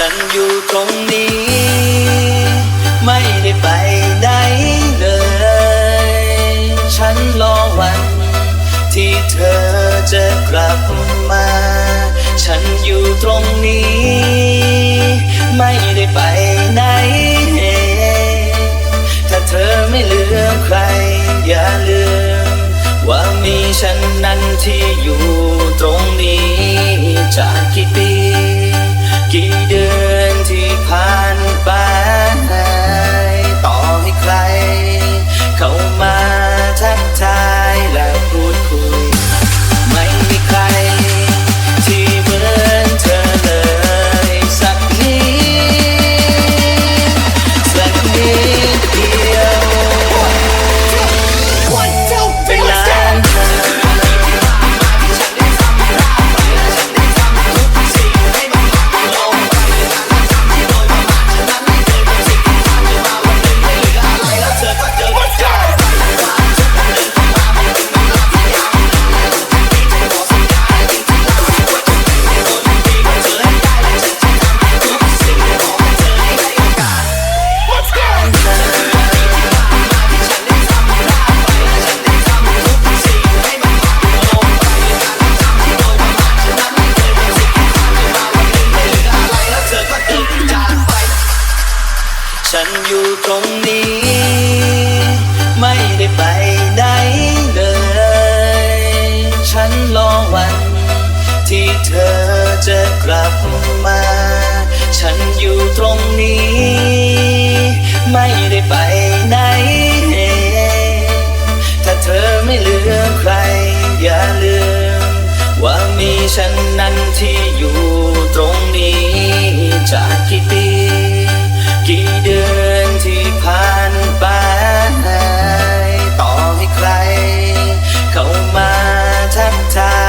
ฉันอยู่ตรงนี้ ไม่ได้ไปไหนเลย ฉันรอวัน ที่เธอจะกลับมา ฉันอยู่ตรงนี้ ไม่ได้ไปไหนถ้าเธอไม่ลืมใคร อย่าลืม ว่ามีฉันนั้นที่อยู่ตรง ตรงนี้ ไม่ได้ไปไหนเลย ฉันรอวัน ที่เธอจะกลับมา ฉันอยู่ตรงนี้ ไม่ได้ไปไหน ถ้าเธอไม่ลืมใคร อย่าลืม ว่ามีฉันนั้นที่อยู่ตรงนี้ จากกี่ปี ใ